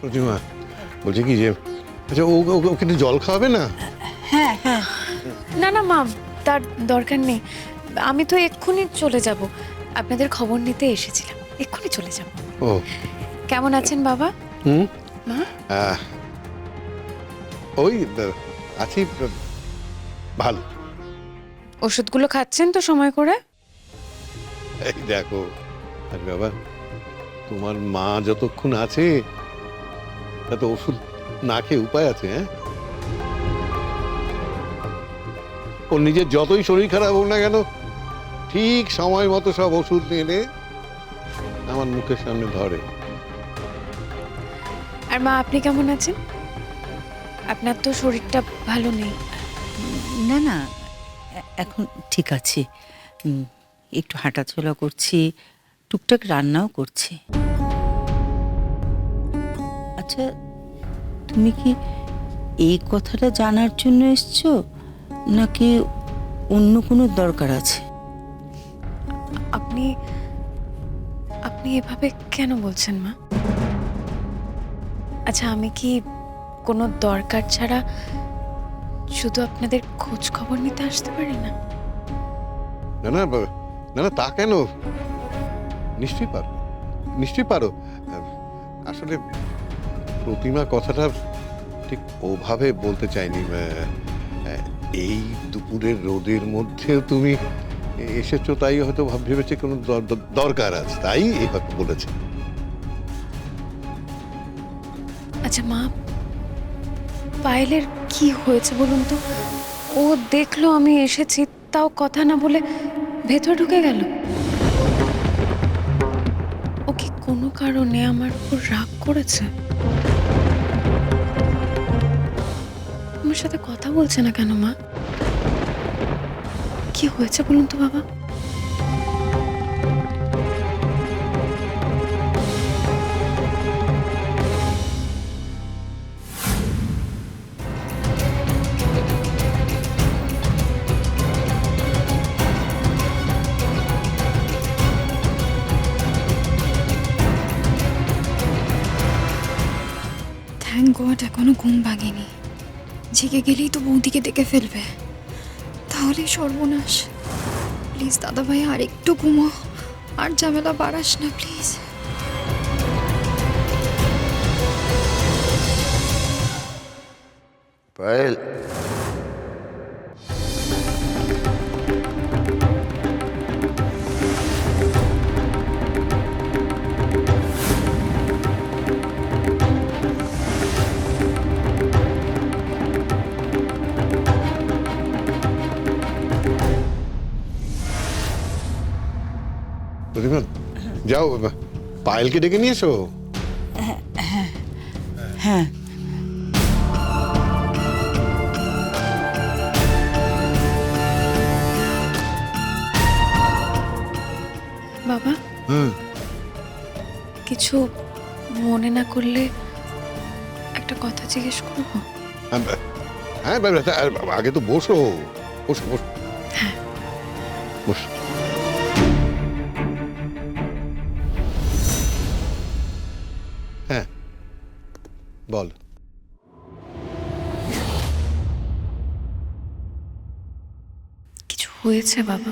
প্রতিমা বলছে কি যে আচ্ছা ও ও- ওকে একটু জল খাওয়াবে না? হ্যাঁ হ্যাঁ। না না মাম তার দরকার নেই। আমি তো এক্ষুনি চলে যাব। আপনাদের খবর নিতে এসেছিলাম। এক্ষুনি চলে যাব। ও। কেমন আছেন বাবা? হুম? মা? আহ, ওই আহ, আছি আহ, ভালো। ওষুধগুলো খাচ্ছেন তো সময় করে? এই দেখো আরে বাবা তোমার মা যতক্ষণ আছে তত ওষুধ না খেয়ে উপায় আছে হ্যাঁ? ওর নিজের যতই শরীর খারাপ হোক না কেন ঠিক সময় মতো সব ওষুধ এনে আমার মুখের সামনে ধরে। আর মা আপনি কেমন আছেন? আপনার তো শরীরটা ভালো নেই। না না এখন ঠিক আছে। একটু হাঁটাচলা করছি টুকটাক রান্নাও করছি। আচ্ছা তুমি কি এই কথাটা জানার জন্য এসছো? নাকি অন্য কোনো দরকার আছে? আপনি আপনি এভাবে কেন বলছেন মা? আচ্ছা আমি কি কোনো দরকার ছাড়া শুধু আপনাদের খোঁজ খবর নিতে আসতে পারি না? না না না না তা কেন? নিশ্চয়ই পারো। নিশ্চয়ই পারো। আসলে প্রতিমা কথাটা ঠিক ওভাবে বলতে চাইনি এই দুপুরের রোদের মধ্যেও তুমি এসেছ, তাই হয়তো ভাব- ভেবেছে কোনো দর- দর- দরকার আছে, তাই এইভাবে বলেছে। আচ্ছা মা, পায়েলের কি হয়েছে বলুন তো? ও দেখল আমি এসেছি, তাও কথা না বলে ভেতর ঢুকে গেল। ও কি কোনো কারণে আমার উপর রাগ করেছে? সাথে কথা বলছে না কেন, মা? কি হয়েছে বলুন তো বাবা? থ্যাংক গড এখনও ঘুম ভাঙেনি। জেগে গেলেই তো বৌদিকে ডেকে ফেলবে। তাহলে সর্বনাশ। প্লিজ দাদা ভাই আর একটু ঘুমো। আর ঝামেলা বাড়াস না, প্লিজ। পায়েল প্রতিমা যাও পায়েলকে ডেকে নিয়ে এসো। হ্যাঁ। বাবা? হুম। কিছু মনে না করলে একটা কথা জিজ্ঞেস করব? হ্যাঁ হ্যাঁ আর আগে তো বসো। বসো বসো। বসো। হ্যাঁ। বল। কিছু হয়েছে বাবা?